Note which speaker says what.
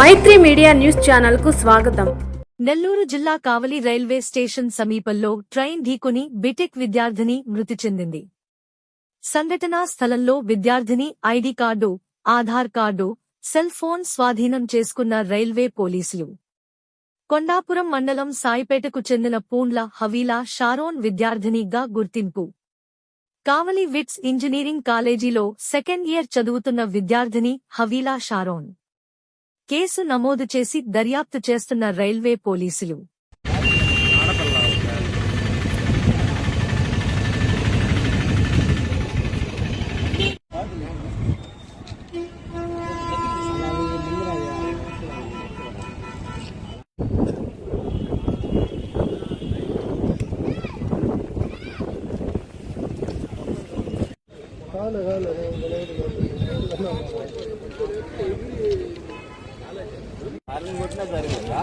Speaker 1: మైత్రి media news ఛానల్కు స్వాగతం.
Speaker 2: నెల్లూరు జిల్లా కావలి రైల్వే స్టేషన్ సమీపంలో ట్రైన్ ఢీకొని బిటెక్ విద్యార్థిని మృతి చెందింది. సంఘటనా స్థలంలో విద్యార్థిని ID card Aadhaar card cell phone స్వాధీనం చేసుకున్న రైల్వే పోలీసులు. కొండాపురం మండలం సాయిపేటకు చెందిన పూండ్ల హవీలా షారోన్ విద్యార్థినిగా గుర్తింపు. కావలి విట్స్ ఇంజనీరింగ్ కాలేజీలో సెకండ్ ఇయర్ చదువుతున్న విద్యార్థిని హవీలా షారోన్. కేసు నమోదు చేసి దర్యాప్తు చేస్తున్న రైల్వే పోలీసులు.
Speaker 3: ఆర్మీ కొట్టినా జరిగిందా